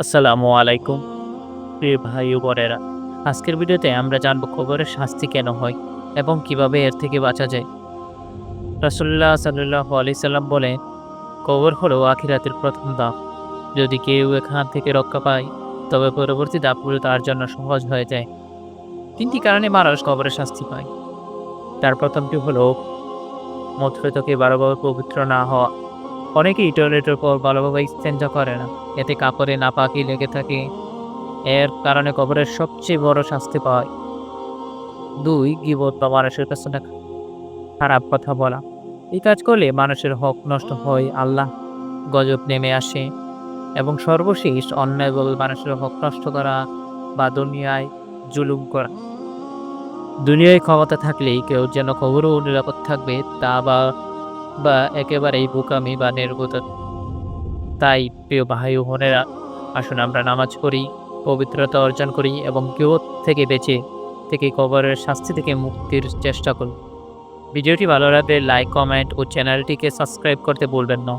আসসালামু আলাইকুম। প্রিয় ভাই ও বোনেরা, আজকের ভিডিওতে আমরা জানব কবরের শাস্তি কেন হয় এবং কীভাবে এর থেকে বাঁচা যায়। রাসুল্লাহ সাল্লাহ আলি সাল্লাম বলেন, কবর হলো আখিরাতের প্রথম দাপ। যদি কেউ এখান থেকে রক্ষা পায়, তবে পরবর্তী দাপগুলো তার জন্য সহজ হয়ে যায়। তিনটি কারণে মানুষ কবরের শাস্তি পায়। তার প্রথমটি হলো থেকে ভালোভাবে পবিত্র না হওয়া। অনেকেই টয়লেটের পর ভালোভাবে স্তেঞ্জা করে না। এতে কাপড়ে না নাপাকি লেগে থাকে। এর কারণে কবরের সবচেয়ে বড় শাস্তি পায় দুই, গিবত বা মানুষের কাছে খারাপ কথা বলা। এই কাজ করলে মানুষের হক নষ্ট হয়, আল্লাহ গজব নেমে আসে। এবং সর্বশেষ অন্যায়ভাবে মানুষের হক নষ্ট করা বা দুনিয়ায় জুলুম করা। দুনিয়ায় ক্ষমতা থাকলেই কেউ যেন কবরও নিরাপদ থাকবে, তা বা বা একেবারেই বোকামি বা নির্বোধ। তাই, প্রিয় ভাই বোনেরা, আসুন আমরা নামাজ পড়ি, পবিত্রতা অর্জন করি এবং কেউ থেকে বেঁচে থেকে কবরের শাস্তি থেকে মুক্তির চেষ্টা করি। ভিডিওটি ভালো লাগলে লাইক কমেন্ট ও চ্যানেলটিকে সাবস্ক্রাইব করতে বলবেন না।